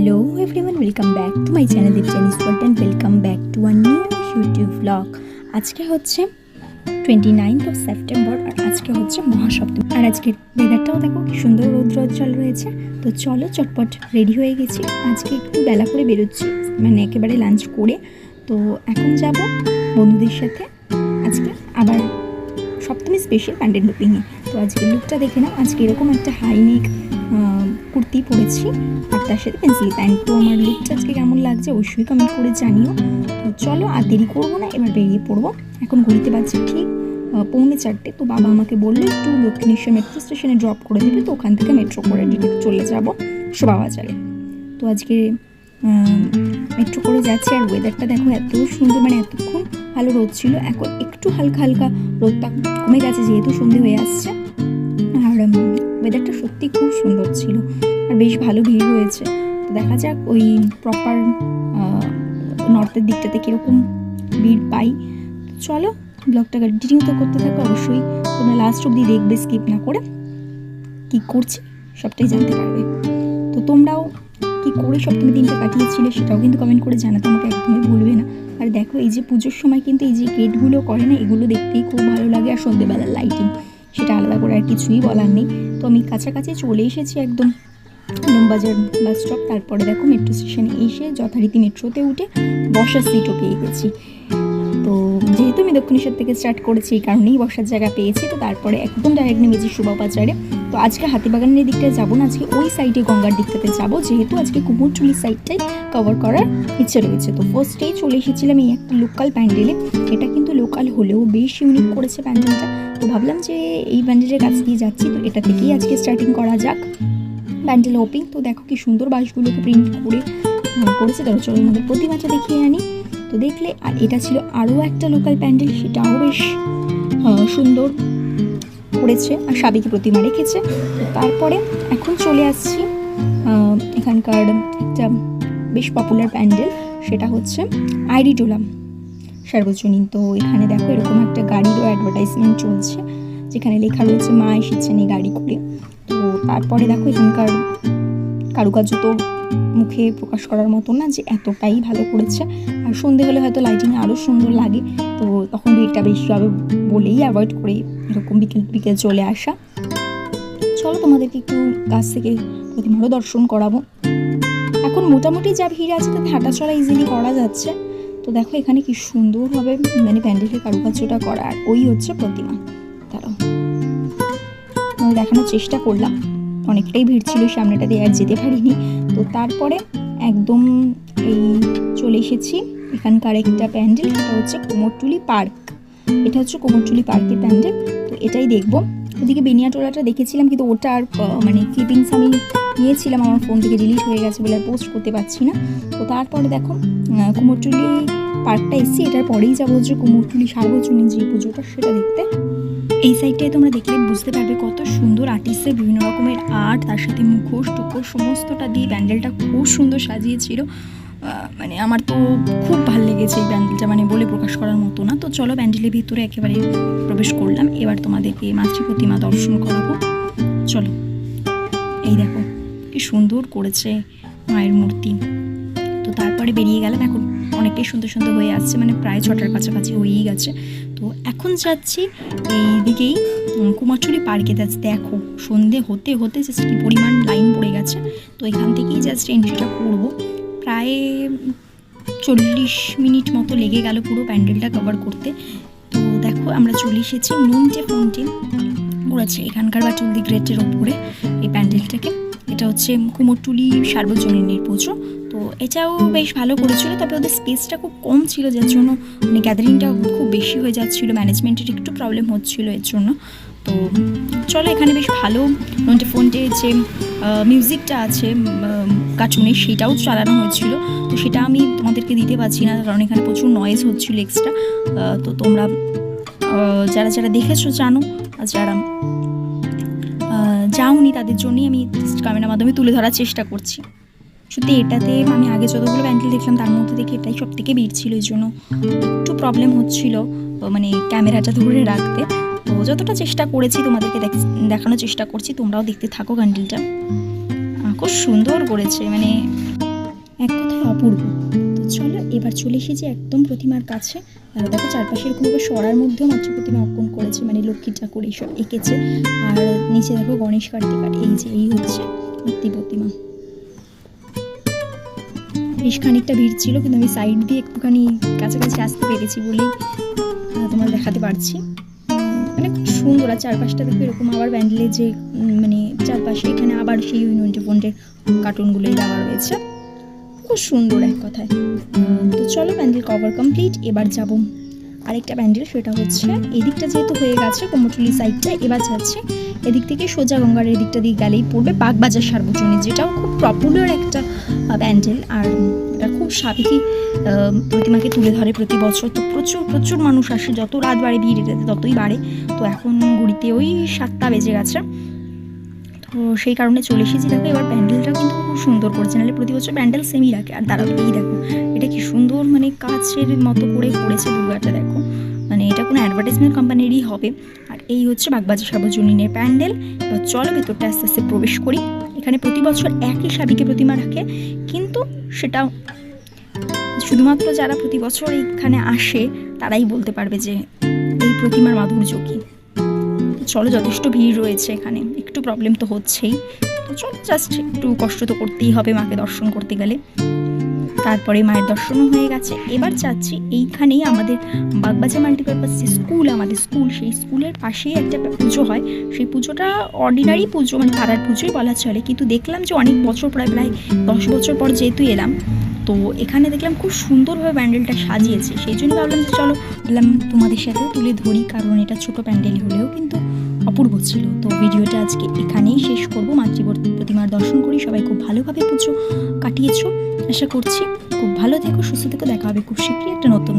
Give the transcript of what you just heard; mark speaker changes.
Speaker 1: Everyone, welcome back to my channel Deep Chinese World and welcome back to a new YouTube vlog. আজকে হচ্ছে twenty ninth of September আর আজকে হচ্ছে মহাসপ্তমী। আর আজকের ওয়েদারটাও দেখো কি সুন্দর রৌদ্রোজ্জ্বল রয়েছে। তো চলো চটপট রেডি হয়ে গেছি। আজকে একটু বেলা করে বেরোচ্ছি মানে একেবারে লাঞ্চ করে। তো এখন যাব বন্ধুদের সাথে আজকে আবার সপ্তমী স্পেশাল প্যান্ডেল লুপিংয়ে তো আজকে লুকটা দেখে নাও। আজকে এরকম একটা হাই নেক কুর্তি পরেছি। আর তার সাথে পেন্সিল প্যান্ট তো আমার লুকটা আজকে কেমন লাগছে অবশ্যই কমেন্ট করে জানিও। তো চলো আর দেরি করব না, এবার বেরিয়ে পড়ব। এখন ঘুরিতে পারছি ঠিক পৌনে চারটে। তো বাবা আমাকে বলল, একটু দক্ষিণেশ্বর মেট্রো স্টেশনে ড্রপ করে দেবে তো, ওখান থেকে মেট্রো করে ডিরেক্ট চলে যাব। যাব শোভাবাজারে তো আজকে মেট্রো করে যাচ্ছি। আর ওয়েদারটা দেখো এত সুন্দর মানে এতক্ষণ ভালো রোদ ছিল। এখন একটু হালকা হালকা রোদটা কমে গেছে, যেহেতু সন্ধে হয়ে আসছে। ওয়েদারটা সত্যি খুব সুন্দর ছিল আর বেশ ভালো ভিড় হয়েছে। তো দেখা যাক ওই প্রপার নর্থের দিকটাতে কীরকম ভিড় পাই। চলো ব্লগটা কন্টিনিউ তো করতে থাকো, অবশ্যই তোমরা লাস্ট অব্দি দেখবে স্কিপ না করে কী করছি সবটাই জানতে পারবে। তো তোমরাও কী করে সপ্তমী দিনটা কাটিয়েছিলে সেটাও কিন্তু কমেন্ট করে জানাতে আমাকে একদমই ভুলবে না। আর দেখো এই যে পুজোর সময় কিন্তু এই যে গেটগুলো করে না, এগুলো দেখতেই খুব ভালো লাগে আর সন্ধ্যেবেলার লাইটিং সেটা আলাদা করে আর কিছুই বলার নেই। তো আমি কাছাকাছি চলে এসেছি একদম বাজার বাস স্টপ তারপরে দেখো মেট্রো স্টেশনে এসে যথারীতি মেট্রোতে উঠে বসার সিটও পেয়ে গেছি। তো যেহেতু আমি দক্ষিণেশ্বর থেকে স্টার্ট করেছি, এই কারণেই বসার জায়গা পেয়েছি, তো তারপরে একদম ডাইরেক্ট নেমেছি সুবাবাজারে তো আজকে হাতিবাগানের দিকটায় যাব না, আজকে ওই সাইডে গঙ্গার দিকটাতে যাব, যেহেতু আজকে কুমোরটুলি সাইডটাই কভার করার ইচ্ছে রয়েছে। তো ফার্স্টেই চলে এসেছিলাম এই একটা লোকাল প্যান্ডেলে এটা কিন্তু লোকাল হলেও বেশ ইউনিক করেছে প্যান্ডেলটা তো ভাবলাম যে এই প্যান্ডেলের কাছ দিয়ে যাচ্ছি, তো এটা থেকেই আজকে স্টার্টিং করা যাক প্যান্ডেল ওপিং তো দেখো কি সুন্দর বাঁশগুলোকে প্রিন্ট করে করেছে। ধরো চলো আমাদের প্রতিমাটা দেখিয়ে আনি। তো দেখলে, আর এটা ছিল আরও একটা লোকাল প্যান্ডেল সেটাও বেশ সুন্দর করেছে আর সাবেকি প্রতিমা রেখেছে। তারপরে এখন চলে আসছি এখানকার একটা বেশ পপুলার প্যান্ডেল সেটা হচ্ছে আইডি টোলাম সার্বজনীন, তো এখানে দেখো এরকম একটা গাড়িরও অ্যাডভার্টাইজমেন্ট চলছে, যেখানে লেখা রয়েছে, মা এসেছেন এই গাড়ি করে। তো তারপরে দেখো এখানকার কারুকার্য তো মুখে প্রকাশ করার মতো না যে এতটাই ভালো করেছে। আর সন্ধে হলে হয়তো লাইটিং আরও সুন্দর লাগে। তো তখন ভিড়টা বেশি হবে বলেই অ্যাভয়েড করে এরকম বিকেল বিকেল চলে আসা। চলো তোমাদেরকে একটু কাছ থেকে প্রতিমারও দর্শন করাবো। এখন মোটামুটি যা ভিড় আছে তাতে হাঁটাচলা ইজিলি করা যাচ্ছে। তো দেখো এখানে কি সুন্দরভাবে মানে প্যান্ডেলের কারুকার্যটা করা। আর ওই হচ্ছে প্রতিমা। দাঁড়াও। দেখানোর চেষ্টা করলাম। অনেকটাই ভিড় ছিল সামনেটা দিয়ে আর যেতে পারিনি। তো তারপরে একদম এই চলে এসেছি। এখানকার একটা প্যান্ডেল, এটা হচ্ছে কোমরটুলি পার্ক। এটা হচ্ছে কোমরটুলি পার্কের প্যান্ডেল। তো এটাই দেখব। ওদিকে বেনিয়াটোলাটা দেখেছিলাম, কিন্তু ওটা আর মানে ক্লিপিংস আমি নিয়েছিলাম, আমার ফোন থেকে ডিলিট হয়ে গেছে বলে আর পোস্ট করতে পারছি না। তো তারপরে দেখো কুমোরটুলি পার্কটা এসেছি, এটার পরেই যাব যে কুমোরটুলি সার্বজনীন যে পুজোটা সেটা দেখতে। এই সাইডটায় তোমরা দেখলে বুঝতে পারবে কত সুন্দর আর্টিস্টের বিভিন্ন রকমের আর্ট তার সাথে মুখোশ, টুকোশ, সমস্তটা দিয়ে প্যান্ডেলটা খুব সুন্দর সাজিয়েছিল। মানে আমার তো খুব ভালো লেগেছে এই প্যান্ডেলটা মানে বলে প্রকাশ করার মতো না। তো চলো প্যান্ডেলের ভিতরে একেবারে প্রবেশ করলাম। এবার তোমাদেরকে মাতৃ প্রতিমা দর্শন করাবো। চলো। এই দেখো, কি সুন্দর করেছে মায়ের মূর্তি। তো তারপরে বেরিয়ে গেলাম এখন। অনেকটাই সুন্দর সুন্দর হয়ে আসছে মানে প্রায় ছটার কাছাকাছি হয়েই গেছে। তো এখন যাচ্ছি এই দিকেই উম, কুমারটুলি পার্কে। যাচ্ছি দেখো সন্ধে হতে হতে জাস্ট কি পরিমাণ লাইন পড়ে গেছে। তো এখান থেকেই জাস্ট এন্ট্রিটা করব। প্রায় চল্লিশ মিনিট মতো লেগে গেল পুরো প্যান্ডেলটা কভার করতে। তো দেখো আমরা চলে এসেছি নুনটে ফোনটে করেছে এখানকার বাটুলদি গ্রেটের ওপরে এই প্যান্ডেলটাকে। এটা হচ্ছে কুমোরটুলি সার্বজনীনের পুজো। এটাও বেশ ভালো করেছিল, তবে ওদের স্পেসটা খুব কম ছিল, যার জন্য মানে গ্যাদারিংটা খুব বেশি হয়ে যাচ্ছিল ম্যানেজমেন্টের একটু প্রবলেম হচ্ছিল এর জন্য। তো চলো, এখানে বেশ ভালো নন্টে ফোনটে যে মিউজিকটা আছে কার্টুনের সেটাও চালানো হয়েছিল। তো সেটা আমি তোমাদেরকে দিতে পারছি না, কারণ এখানে প্রচুর নয়েজ হচ্ছিল এক্সট্রা তো তোমরা যারা যারা দেখেছ, জানো, আর যারা যাওনি, তাদের জন্যই আমি ক্যামেরার মাধ্যমে তুলে ধরার চেষ্টা করছি। সত্যি এটাতে আমি আগে যতগুলো প্যান্ডেল দেখলাম, তার মধ্যে থেকে এটাই সব থেকে ভিড় ছিল এই জন্য। একটু প্রবলেম হচ্ছিল মানে ক্যামেরাটা ধরে রাখতে। তো যতটা চেষ্টা করেছি তোমাদেরকে দেখ- দেখানোর চেষ্টা করছি, তোমরাও দেখতে থাকো ক্যান্ডেলটা খুব সুন্দর করেছে মানে এক কথায় অপূর্ব। তো চলো, এবার চলে এসেছি একদম প্রতিমার কাছে। আর দেখো চারপাশে এরকম ভাবে সরার মধ্যেও মাতৃ প্রতিমা অঙ্কন করেছে মানে লক্ষ্মী ঠাকুর এইসব এঁকেছে। আর নিচে দেখো গণেশ কার্তিক, আর এই যে, এই হচ্ছে মাতৃ প্রতিমা। বেশ খানিকটা ভিড় ছিল কিন্তু আমি সাইড দিয়ে একটুখানি কাছাকাছি আসতে পেরেছি আহ, তোমার দেখাতে পারছি। মানে খুব সুন্দর আর চারপাশটা দেখো এরকম আবার ব্যান্ডেলে যে মানে চারপাশে এখানে আবার সেই ইউনিটি ফোনের কার্টুনগুলোই দেওয়া রয়েছে। খুব সুন্দর এক কথায়। তো চলো প্যান্ডেল কভার কমপ্লিট এবার যাব। আরেকটা প্যান্ডেল সেটা হচ্ছে এদিকটা যেহেতু হয়ে গেছে কোমরটুলি সাইডটা এবার যাচ্ছে এদিক থেকে সোজা গঙ্গার এদিকটা দিয়ে গেলেই পড়বে বাগবাজার সার্বজনীন, যেটাও খুব পপুলার একটা প্যান্ডেল। আর এটা খুব সাবেকি প্রতিমাকে তুলে ধরে প্রতি বছর। তো প্রচুর প্রচুর মানুষ আসে, যত রাত বাড়ে ভিড় এটাতে ততই বাড়ে। তো এখন ঘুরিতে ওই সাতটা বেজে গেছে। তো সেই কারণে চলে এসেছি। দেখো, এবার প্যান্ডেলটাও কিন্তু খুব সুন্দর করেছে। নাহলে প্রতি বছর প্যান্ডেল সেমই রাখে। আর দাঁড়াও এই দেখো, এটা কি সুন্দর মানে কাছের মতো করে করেছে দুর্গাটা, দেখো। মানে এটা কোনো অ্যাডভার্টাইজমেন্ট কোম্পানিরই হবে। এই হচ্ছে বাগবাজার সার্বজনীনের প্যান্ডেল। এবার চলো ভেতরটা আস্তে আস্তে প্রবেশ করি। এখানে প্রতি বছর একই সাবিকে প্রতিমা রাখে, কিন্তু সেটা শুধুমাত্র যারা প্রতি বছর এখানে আসে, তারাই বলতে পারবে যে এই প্রতিমার মাধুর্য কী। চলো, যথেষ্ট ভিড় রয়েছে এখানে। একটু প্রবলেম তো হচ্ছেই। তো চলো জাস্ট একটু কষ্ট তো করতেই হবে মাকে দর্শন করতে গেলে। তারপরে মায়ের দর্শনও হয়ে গেছে। এবার যাচ্ছি এইখানেই আমাদের বাগবাজার মাল্টিপারপাস যে স্কুল, আমাদের স্কুল। সেই স্কুলের পাশেই একটা পুজো হয়। সেই পুজোটা অর্ডিনারি পুজো মানে পাড়ার পুজোই বলা চলে। কিন্তু দেখলাম যে অনেক বছর প্রায় প্রায় দশ বছর পর যেহেতু এলাম, তো এখানে দেখলাম খুব সুন্দরভাবে প্যান্ডেলটা সাজিয়েছে। সেই জন্য ভাবলাম যে চলো বললাম তোমাদের সাথেও তুলে ধরি, কারণ এটা ছোট প্যান্ডেল হলেও কিন্তু অপূর্ব ছিল। তো ভিডিওটা আজকে এখানেই শেষ করব। মাতৃবর্তী প্রতিমার দর্শন করি। সবাই খুব ভালোভাবে পুজো কাটিয়েছ। আশা করছি খুব ভালো থেকো, সুস্থ থেকো। দেখা হবে খুব শীঘ্রই একটা নতুন